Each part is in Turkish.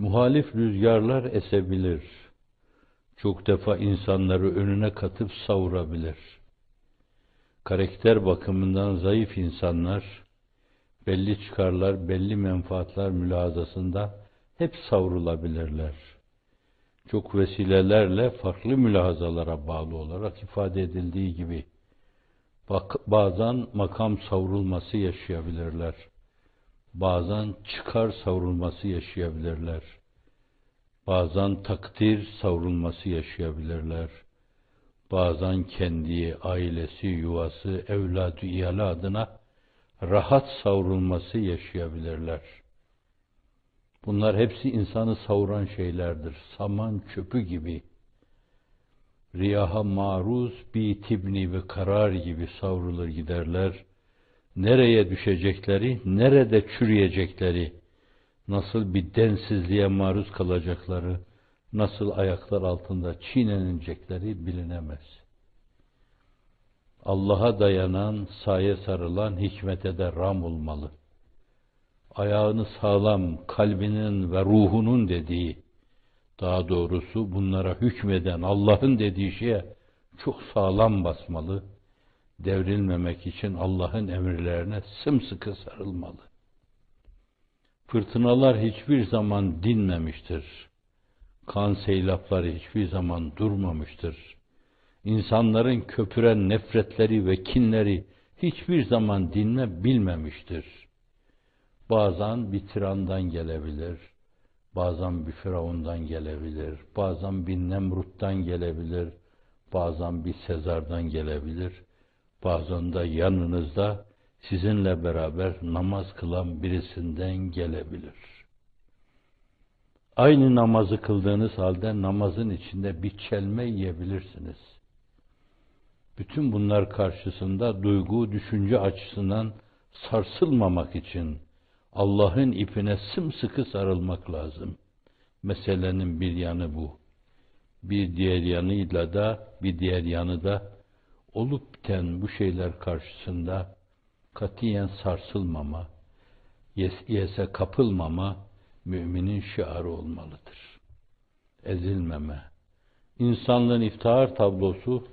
Muhalif rüzgarlar esebilir. Çok defa insanları önüne katıp savurabilir. Karakter bakımından zayıf insanlar, belli çıkarlar, belli menfaatler mülazasında hep savrulabilirler. Çok vesilelerle farklı mülahazalara bağlı olarak ifade edildiği gibi bazen makam savrulması yaşayabilirler. Bazen çıkar savrulması yaşayabilirler. Bazen takdir savrulması yaşayabilirler. Bazen kendi, ailesi, yuvası, evladı, iyali adına rahat savrulması yaşayabilirler. Bunlar hepsi insanı savuran şeylerdir. Saman çöpü gibi. Riyaha maruz bir tibni ve karar gibi savrulur giderler. Nereye düşecekleri, nerede çürüyecekleri, nasıl bir densizliğe maruz kalacakları, nasıl ayaklar altında çiğnenecekleri bilinemez. Allah'a dayanan, saye sarılan hikmete de ram olmalı. Ayağını sağlam, kalbinin ve ruhunun dediği, daha doğrusu bunlara hükmeden Allah'ın dediği şeye çok sağlam basmalı. Devrilmemek için Allah'ın emirlerine sımsıkı sarılmalı. Fırtınalar hiçbir zaman dinmemiştir. Kan seylapları hiçbir zaman durmamıştır. İnsanların köpüren nefretleri ve kinleri hiçbir zaman dinme bilmemiştir. Bazen bir tirandan gelebilir, bazen bir firavundan gelebilir, bazen bir Nemrut'tan gelebilir, bazen bir Sezar'dan gelebilir, bazen de yanınızda sizinle beraber namaz kılan birisinden gelebilir. Aynı namazı kıldığınız halde namazın içinde bir çelme yiyebilirsiniz. Bütün bunlar karşısında duygu, düşünce açısından sarsılmamak için Allah'ın ipine sımsıkı sarılmak lazım. Meselenin bir yanı bu. Bir diğer yanıyla da, bir diğer yanı da olup biten bu şeyler karşısında katiyen sarsılmama, yese kapılmama müminin şiarı olmalıdır. Ezilmeme. İnsanlığın iftihar tablosu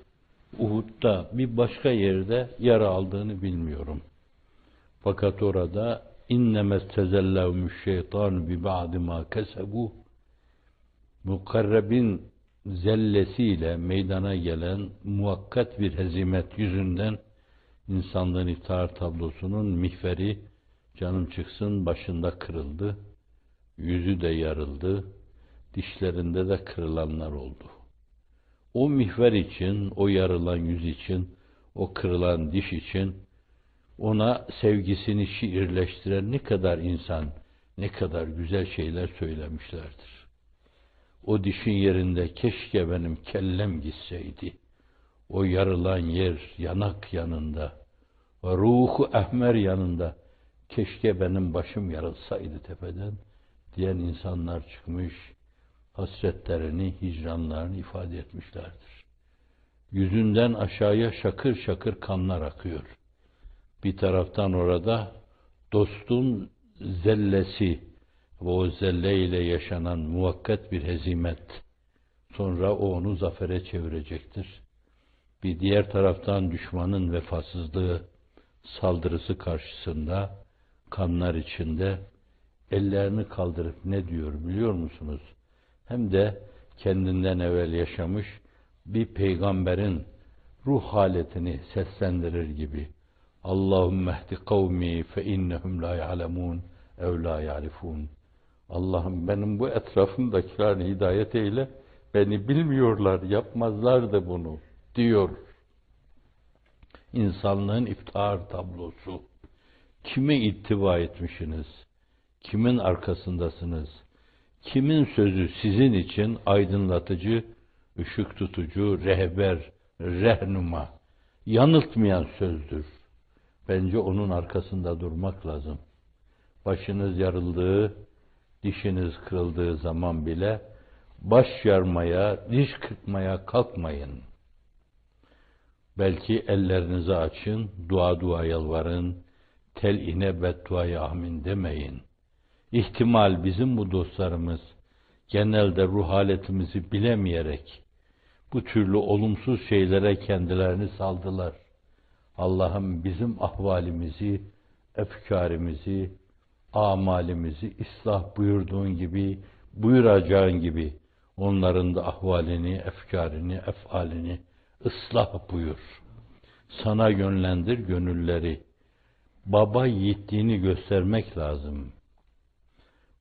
Uhud'da bir başka yerde yara aldığını bilmiyorum. Fakat orada innemes tezellevmüş şeytan bi ba'di ma kesebu mukarrebin zellesiyle meydana gelen muhakkat bir hezimet yüzünden insanlığın iftihar tablosunun mihveri canım çıksın başında kırıldı. Yüzü de yarıldı. Dişlerinde de kırılanlar oldu. O mihver için, o yarılan yüz için, o kırılan diş için ona sevgisini şiirleştiren ne kadar insan, ne kadar güzel şeyler söylemişlerdir. O dişin yerinde keşke benim kellem gitseydi. O yarılan yer yanak yanında ve ruhu ehmer yanında keşke benim başım yarılsaydı tepeden diyen insanlar çıkmış, hasretlerini, hicranlarını ifade etmişlerdir. Yüzünden aşağıya şakır şakır kanlar akıyor. Bir taraftan orada dostun zellesi ve o zelle ile yaşanan muvakkat bir hezimet, sonra o onu zafere çevirecektir. Bir diğer taraftan düşmanın vefasızlığı, saldırısı karşısında kanlar içinde ellerini kaldırıp ne diyor biliyor musunuz? Hem de kendinden evvel yaşamış bir peygamberin ruh haletini seslendirir gibi. Allahümme ehdi kavmi fe innehum la ya'lemun ev la ya'rifun. Allah'ım benim bu etrafımdakilerini hidayet eyle. Beni bilmiyorlar, yapmazlar da bunu diyor. İnsanlığın iftihar tablosu. Kime ittiva etmişsiniz? Kimin arkasındasınız? Kimin sözü sizin için aydınlatıcı, ışık tutucu, rehber, rehnuma, yanıltmayan sözdür. Bence onun arkasında durmak lazım. Başınız yarıldığı, dişiniz kırıldığı zaman bile baş yarmaya, diş kırpmaya kalkmayın. Belki ellerinizi açın, dua dua yalvarın, tel ine bedduaya amin demeyin. İhtimal bizim bu dostlarımız genelde ruh haletimizi bilemeyerek bu türlü olumsuz şeylere kendilerini saldılar. Allah'ım bizim ahvalimizi, efkarimizi, amalimizi ıslah buyurduğun gibi, buyuracağın gibi onların da ahvalini, efkarını, efalini ıslah buyur. Sana yönlendir gönülleri. Baba yiğitliğini göstermek lazım.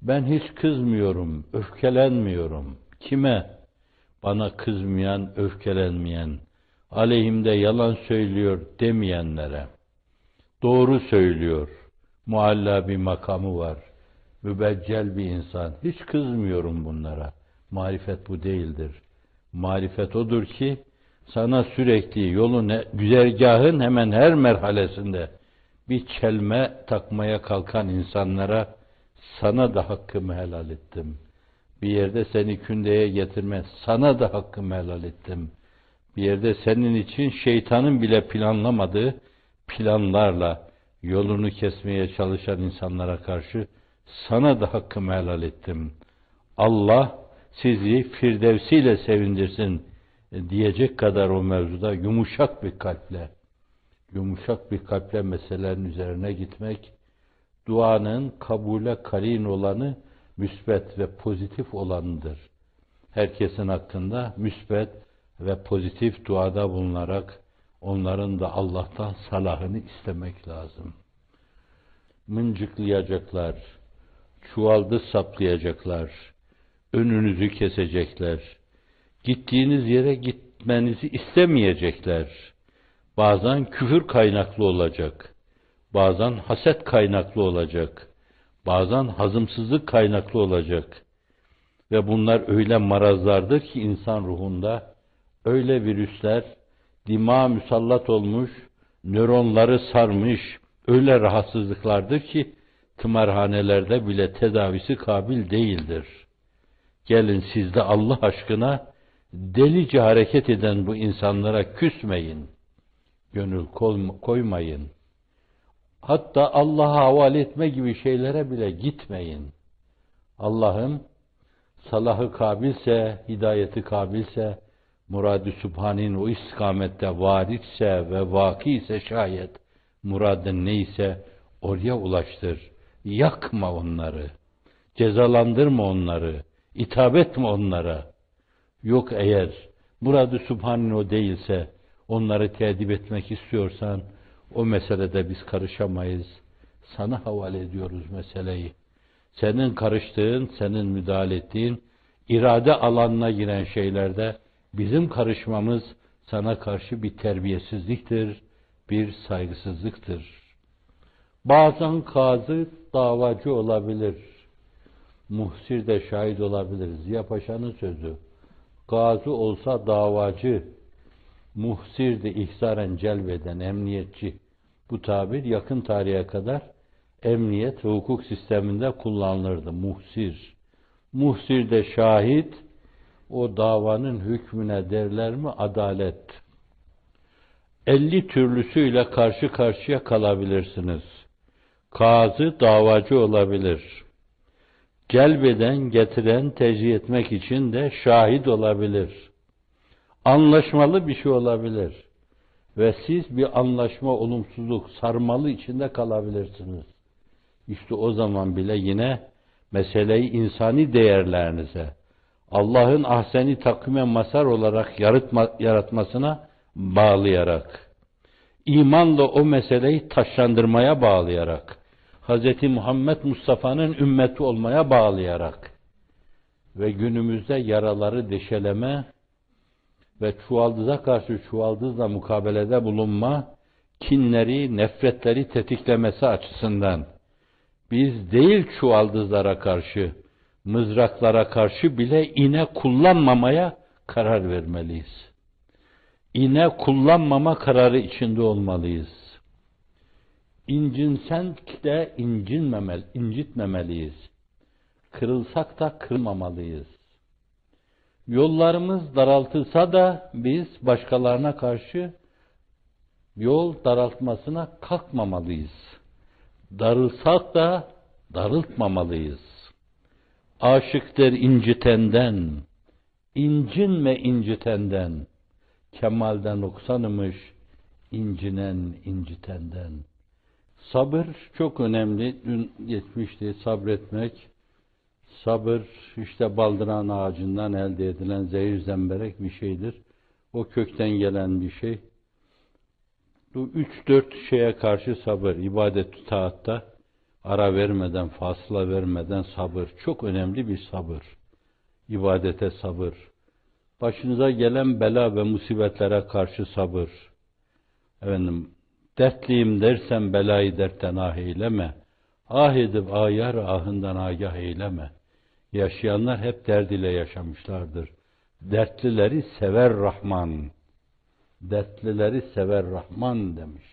Ben hiç kızmıyorum, öfkelenmiyorum. Kime? Bana kızmayan, öfkelenmeyen, aleyhimde yalan söylüyor demeyenlere. Doğru söylüyor. Mualla bir makamı var. Mübeccel bir insan. Hiç kızmıyorum bunlara. Marifet bu değildir. Marifet odur ki sana sürekli yolun, güzergahın hemen her merhalesinde bir çelme takmaya kalkan insanlara sana da hakkımı helal ettim. Bir yerde seni kündeye getirme, sana da hakkımı helal ettim. Bir yerde senin için şeytanın bile planlamadığı planlarla yolunu kesmeye çalışan insanlara karşı sana da hakkımı helal ettim. Allah sizi firdevsiyle sevindirsin diyecek kadar o mevzuda yumuşak bir kalple, yumuşak bir kalple meselelerin üzerine gitmek, duanın kabule karin olanı müsbet ve pozitif olanıdır. Herkesin hakkında müsbet ve pozitif duada bulunarak onların da Allah'tan salahını istemek lazım. Mıncıklayacaklar, çuvaldı saplayacaklar, önünüzü kesecekler, gittiğiniz yere gitmenizi istemeyecekler. Bazen küfür kaynaklı olacak, bazen haset kaynaklı olacak, bazen hazımsızlık kaynaklı olacak. Ve bunlar öyle marazlardır ki insan ruhunda, öyle virüsler, dima müsallat olmuş, nöronları sarmış, öyle rahatsızlıklardır ki, tımarhanelerde bile tedavisi kabil değildir. Gelin siz de Allah aşkına delice hareket eden bu insanlara küsmeyin. Gönül koymayın. Hatta Allah'a havale etme gibi şeylere bile gitmeyin. Allah'ım salahı kabilse, hidayeti kabilse, murad-ı o istikamette varitse ve vaki ise şayet, muradın neyse oraya ulaştır. Yakma onları. Cezalandırma onları. İtap etme onlara. Yok eğer muradı o değilse, onları tedip etmek istiyorsan, o meselede biz karışamayız. Sana havale ediyoruz meseleyi. Senin karıştığın, senin müdahale ettiğin, irade alanına giren şeylerde bizim karışmamız sana karşı bir terbiyesizliktir, bir saygısızlıktır. Bazen kazı davacı olabilir. Muhsir de şahit olabilir. Ziya Paşa'nın sözü. Gazi olsa davacı, muhsir de ihsaren celbeden emniyetçi. Bu tabir yakın tarihe kadar emniyet ve hukuk sisteminde kullanılırdı. Muhsir. Muhsir de şahit, o davanın hükmüne derler mi adalet. Elli türlüsüyle karşı karşıya kalabilirsiniz. Kazı davacı olabilir. Celbeden, getiren, tecih etmek için de şahit olabilir. Anlaşmalı bir şey olabilir. Ve siz bir anlaşma, olumsuzluk, sarmalı içinde kalabilirsiniz. İşte o zaman bile yine meseleyi insani değerlerinize, Allah'ın ahseni takvime masar olarak yaratma, yaratmasına bağlayarak, imanla o meseleyi taşlandırmaya bağlayarak, Hz. Muhammed Mustafa'nın ümmeti olmaya bağlayarak ve günümüzde yaraları deşeleme ve çuvaldıza karşı çuvaldızla mukabelede bulunma, kinleri, nefretleri tetiklemesi açısından biz değil çuvaldızlara karşı, mızraklara karşı bile ine kullanmamaya karar vermeliyiz. İne kullanmama kararı içinde olmalıyız. İncinsen de incinmemel, incitmemeliyiz. Kırılsak da kırmamalıyız. Yollarımız daraltılsa da biz başkalarına karşı yol daraltmasına kalkmamalıyız. Darılsak da darıltmamalıyız. Aşıktır incitenden, incinme incitenden. Kemalden noksanımış, incinen incitenden. Sabır çok önemli. Dün geçmişti sabretmek. Sabır işte baldıran ağacından elde edilen zehir zemberek bir şeydir. O kökten gelen bir şey. Bu üç dört şeye karşı sabır, ibadet taatta ara vermeden, fasla vermeden sabır. Çok önemli bir sabır. İbadete sabır. Başınıza gelen bela ve musibetlere karşı sabır. Efendim, dertliyim dersen belayı dertten ah eyleme. Ah edip ayar ahından agah eyleme. Yaşayanlar hep derd ile yaşamışlardır. Dertlileri sever Rahman. Dertlileri sever Rahman demiş.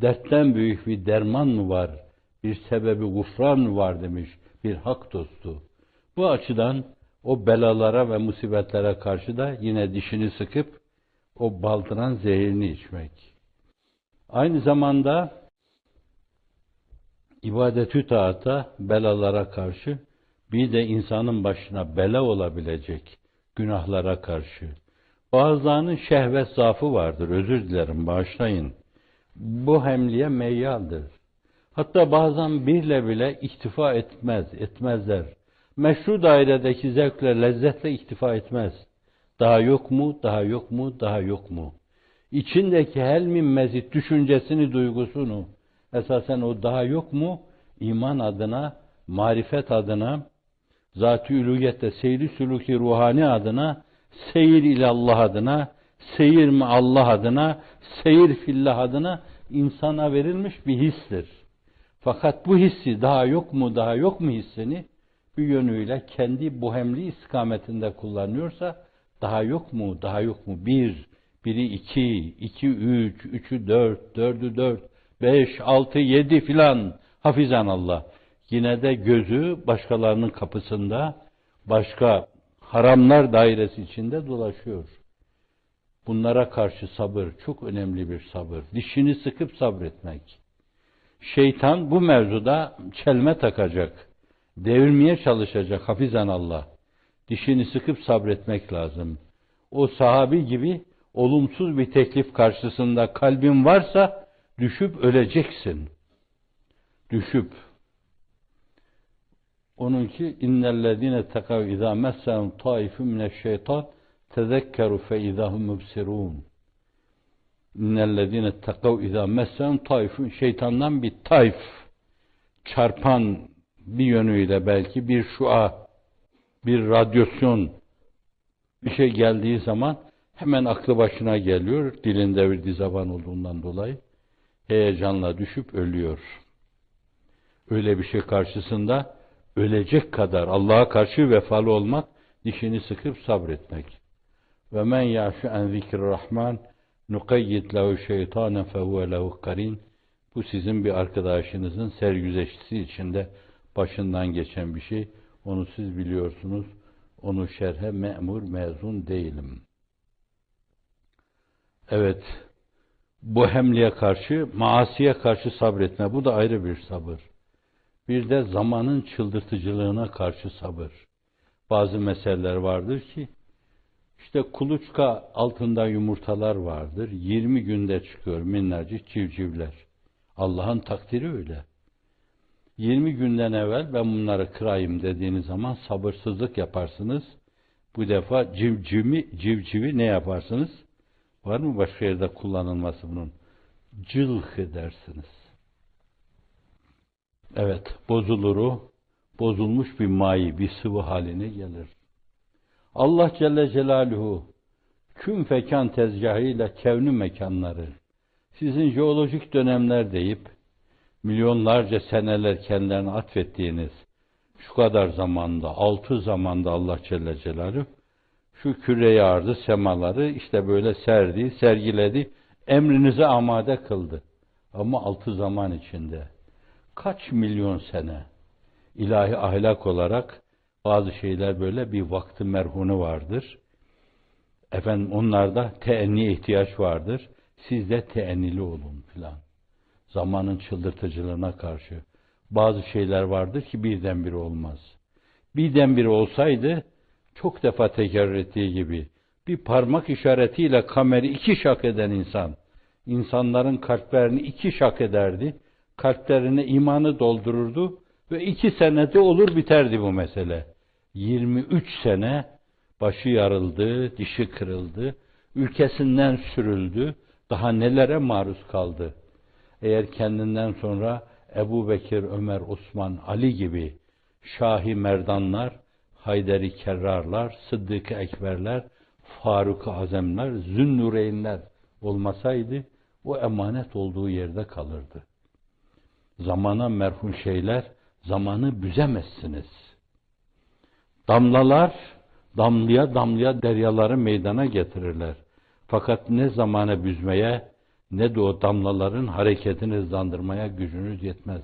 Dertten büyük bir derman mı var? Bir sebebi gufran var demiş bir hak dostu. Bu açıdan o belalara ve musibetlere karşı da yine dişini sıkıp o baldıran zehirini içmek. Aynı zamanda ibadetü taata belalara karşı bir de insanın başına bela olabilecek günahlara karşı. Bazılarının şehvet zaafı vardır. Özür dilerim, bağışlayın. Bu hemliye meyyaldır. Hatta bazen birle bile iktifa etmez, etmezler. Meşru dairedeki zevkle, lezzetle iktifa etmez. Daha yok mu, daha yok mu, daha yok mu? İçindeki helmin mezit düşüncesini, duygusunu, esasen o daha yok mu? iman adına, marifet adına, zat-ı ülüyette seyri sülûki ruhani adına, seyir ile Allah adına, seyir mi Allah adına, seyir fillah adına insana verilmiş bir histir. Fakat bu hissi daha yok mu, daha yok mu hissini bir yönüyle kendi bohemli istikametinde kullanıyorsa daha yok mu, daha yok mu? Bir, biri iki, iki üç, üçü dört, dördü dört, beş, altı, yedi filan hafizan Allah. Yine de gözü başkalarının kapısında, başka haramlar dairesi içinde dolaşıyor. Bunlara karşı sabır çok önemli bir sabır. Dişini sıkıp sabretmek. Şeytan bu mevzuda çelme takacak. Devirmeye çalışacak hafizan Allah. Dişini sıkıp sabretmek lazım. O sahabi gibi olumsuz bir teklif karşısında kalbin varsa düşüp öleceksin. Düşüp Onunki innellezine tekav izâ messehum taifun mineşşeytan tezekkeru fe izâhum mübsirûn. İnnellezine tekav izâ messehum taifun şeytandan bir taif çarpan bir yönüyle belki bir şua, bir radyasyon bir şey geldiği zaman hemen aklı başına geliyor. Dilinde bir dizaban olduğundan dolayı heyecanla düşüp ölüyor. Öyle bir şey karşısında ölecek kadar Allah'a karşı vefalı olmak, dişini sıkıp sabretmek. Ve men yaşu en zikri rahman nukayyid lehu şeytanen fehuve lehu karin. Bu sizin bir arkadaşınızın sergüzeştisi içinde başından geçen bir şey. Onu siz biliyorsunuz. Onu şerhe memur mezun değilim. Evet, bu hemliye karşı, maasiye karşı sabretme. Bu da ayrı bir sabır. Bir de zamanın çıldırtıcılığına karşı sabır. Bazı meseleler vardır ki, işte kuluçka altında yumurtalar vardır. 20 günde çıkıyor minnacık civcivler. Allah'ın takdiri öyle. 20 günden evvel ben bunları kırayım dediğiniz zaman sabırsızlık yaparsınız. Bu defa civcivi, civcivi ne yaparsınız? Var mı başka yerde kullanılması bunun? Cılk edersiniz. Evet, bozuluru, bozulmuş bir mayi, bir sıvı haline gelir. Allah Celle Celaluhu kün fekan tezgahıyla kevni mekanları, sizin jeolojik dönemler deyip, milyonlarca seneler kendilerine atfettiğiniz şu kadar zamanda, altı zamanda Allah Celle Celaluhu şu küre ardı semaları işte böyle serdi, sergiledi, emrinize amade kıldı. Ama altı zaman içinde kaç milyon sene ilahi ahlak olarak bazı şeyler böyle bir vakti merhunu vardır. Efendim onlarda teenni ihtiyaç vardır. Siz de teennili olun filan. Zamanın çıldırtıcılığına karşı. Bazı şeyler vardır ki birdenbire olmaz. birdenbire olsaydı çok defa tekrar ettiği gibi bir parmak işaretiyle kameri iki şak eden insan insanların kalplerini iki şak ederdi. Kalplerine imanı doldururdu ve iki senede olur biterdi bu mesele. 23 sene başı yarıldı, dişi kırıldı, ülkesinden sürüldü, daha nelere maruz kaldı. Eğer kendinden sonra Ebu Bekir, Ömer, Osman, Ali gibi Şahi Merdanlar, Hayderi Kerrarlar, Sıddık-ı Ekberler, Faruk-ı Azemler, Zünnureynler olmasaydı o emanet olduğu yerde kalırdı. Zamana merhum şeyler zamanı büzemezsiniz. Damlalar damlaya damlaya deryaları meydana getirirler. Fakat ne zamana büzmeye ne de o damlaların hareketini hızlandırmaya gücünüz yetmez.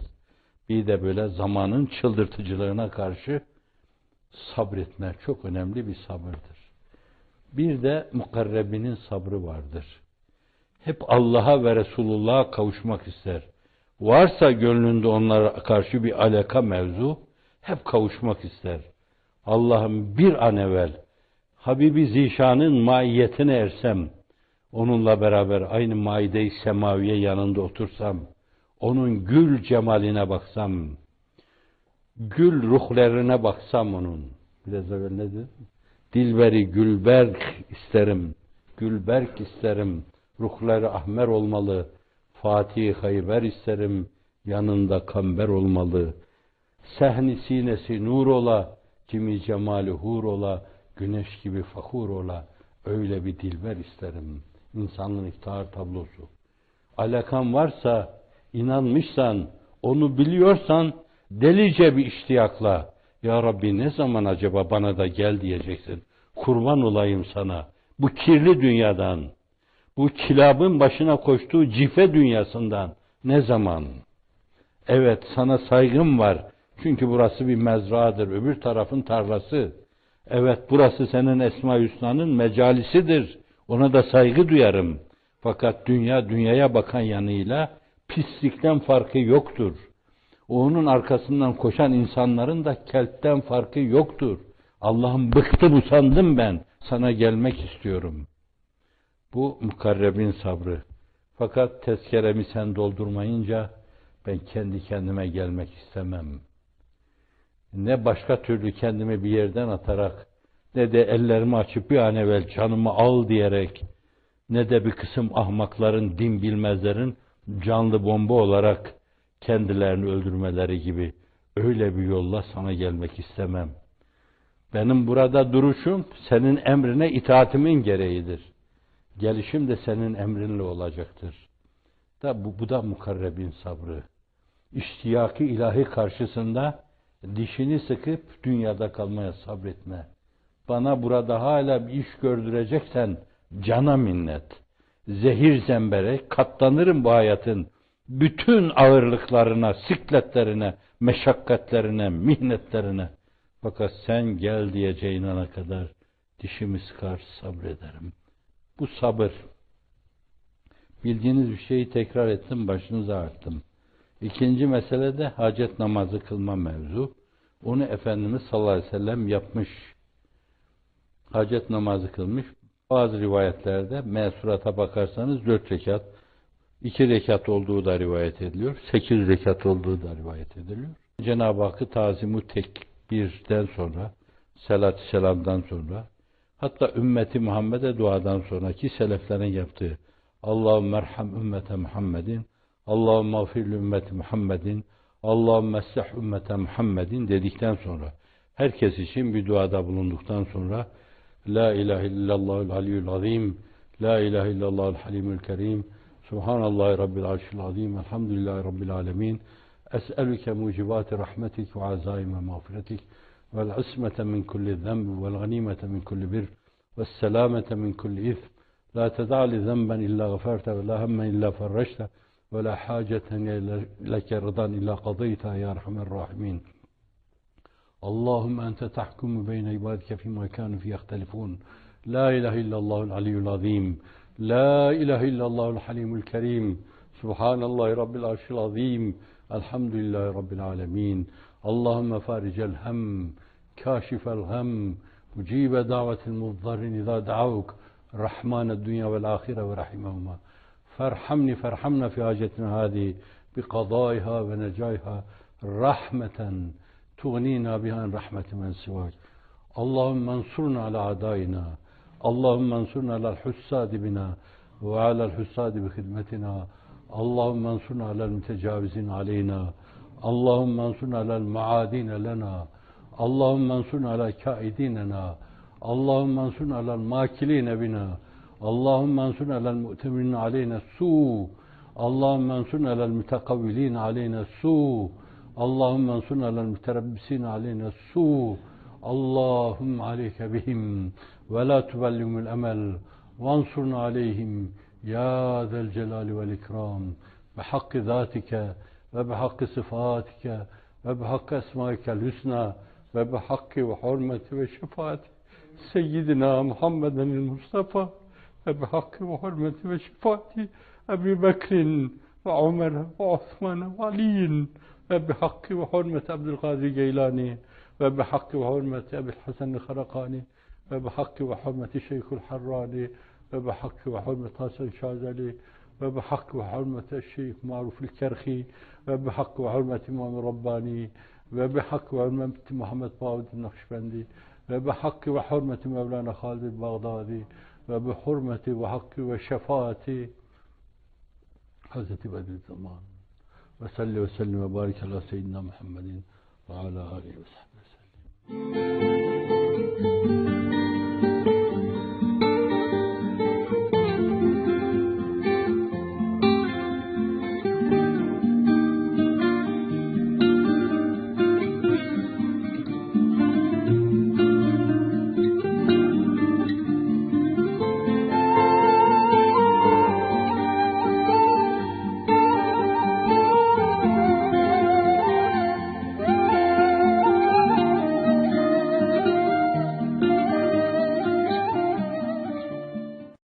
Bir de böyle zamanın çıldırtıcılığına karşı sabretme çok önemli bir sabırdır. Bir de mukarrebinin sabrı vardır. Hep Allah'a ve Resulullah'a kavuşmak ister. Varsa gönlünde onlara karşı bir alaka mevzu, hep kavuşmak ister. Allah'ım bir an evvel Habibi Zişan'ın maiyetine ersem, onunla beraber aynı maide-i semaviye yanında otursam, onun gül cemaline baksam, gül ruhlerine baksam onun. Biraz evvel ne dedi? Dilberi gülberk isterim, gülberk isterim, ruhları ahmer olmalı, Fatih Hayber isterim, yanında kamber olmalı. Sehni sinesi nur ola, kimi cemali hur ola, güneş gibi fakur ola, öyle bir dilber isterim. İnsanlığın iftihar tablosu. Alakan varsa, inanmışsan, onu biliyorsan, delice bir iştiyakla, Ya Rabbi ne zaman acaba bana da gel diyeceksin. Kurban olayım sana. Bu kirli dünyadan, bu kilabın başına koştuğu cife dünyasından ne zaman? Evet sana saygım var. Çünkü burası bir mezradır. Öbür tarafın tarlası. Evet burası senin Esma Hüsna'nın mecalisidir. Ona da saygı duyarım. Fakat dünya dünyaya bakan yanıyla pislikten farkı yoktur. Onun arkasından koşan insanların da kelpten farkı yoktur. Allah'ım bıktım usandım ben. Sana gelmek istiyorum.'' Bu mukarrebin sabrı. Fakat tezkeremi sen doldurmayınca ben kendi kendime gelmek istemem. Ne başka türlü kendimi bir yerden atarak ne de ellerimi açıp bir an evvel canımı al diyerek ne de bir kısım ahmakların, din bilmezlerin canlı bomba olarak kendilerini öldürmeleri gibi öyle bir yolla sana gelmek istemem. Benim burada duruşum senin emrine itaatimin gereğidir. Gelişim de senin emrinle olacaktır. Da bu, bu da mukarrebin sabrı. İştiyaki ilahi karşısında dişini sıkıp dünyada kalmaya sabretme. Bana burada hala bir iş gördüreceksen cana minnet. Zehir zembere katlanırım bu hayatın bütün ağırlıklarına, sikletlerine, meşakkatlerine, mihnetlerine. Fakat sen gel diyeceğin ana kadar dişimi sıkar sabrederim.'' Bu sabır. Bildiğiniz bir şeyi tekrar ettim, başınızı ağrıttım. İkinci mesele de hacet namazı kılma mevzu. Onu Efendimiz sallallahu aleyhi ve sellem yapmış. Hacet namazı kılmış. Bazı rivayetlerde mesurata bakarsanız dört rekat, iki rekat olduğu da rivayet ediliyor. Sekiz rekat olduğu da rivayet ediliyor. Cenab-ı Hakk'ı tazimu tekbirden sonra, salat selamdan sonra Hatta ümmeti Muhammed'e duadan sonraki seleflerin yaptığı Allahümme merham ümmete Muhammedin Allahümme gafir ümmeti Muhammedin Allahümme esseh ümmete Muhammedin dedikten sonra herkes için bir duada bulunduktan sonra La ilahe illallahul aliyyul azim La ilahe illallahul halimul kerim Subhanallah Rabbil arşil azim Elhamdülillahi Rabbil alemin Es'elüke mucibati rahmetik ve azaime mağfiretik والعصمة من كل ذنب والغنيمة من كل بر والسلامة من كل إثم لا تدع لي ذنبا إلا غفرته ولا هما إلا فرجته ولا حاجة لك رضا إلا قضيتها يا أرحم الراحمين. اللهم أنت تحكم بين عبادك فيما كانوا فيه يختلفون. لا إله إلا الله العلي العظيم. لا إله إلا الله الحليم الكريم. سبحان الله رب العرش العظيم. الحمد لله رب العالمين. اللهم فارج الهم كاشف الهم مجيب دعوة المضطر إذا دعوك. رحمن الدنيا والآخرة ورحمهما. Ferhamni ferhamna fi hacetina hadi bi kadaiha ve necaiha rahmeten tuğnina bihan rahmeti men sivak. Allahümme ensurna ala adayina. Allahümme ensurna ala hussadi bina ve ala hussadi bi hidmetina. Allahümme ensurna ala mütecavizin aleyna. Allahümme ensurna ala maadine lena. Allahümme ensurna ala kaidinena. Allahümme ensurna ala makiline bina. اللهم انصرنا على المؤتمرين علينا السوء. اللهم انصرنا على المتقولين علينا السوء. اللهم انصرنا على المتربسين علينا السوء. اللهم عليك بهم ولا تبلغهم الأمل. وانصرنا عليهم يا ذا الجلال والإكرام. بحق ذاتك وبحق صفاتك وبحق أسمائك الحسنى وبحق وحرمة وشفاعة سيدنا محمد المصطفى. وبحق وحرمة وشفاعة أبي بكر وعمر وعثمان وعلي. وبحق وحرمة عبد القادر جيلاني. وبحق وحرمة أبي الحسن الخرقاني. وبحق وحرمة الشيخ الحراني. وبحق وحرمة حسن الشاذلي وبحق وحرمة الشيخ معروف الكرخي. وبحق وحرمة إمام الرباني وبحق وحرمة محمد باود النقشبندي. وبحق وحرمة مولانا خالد البغدادي. وبحرمة وحق وشفاعة. حضرة بدر الزمان. وصلي وسلم وبارك على سيدنا محمد وعلى آله وصحبه وسلم.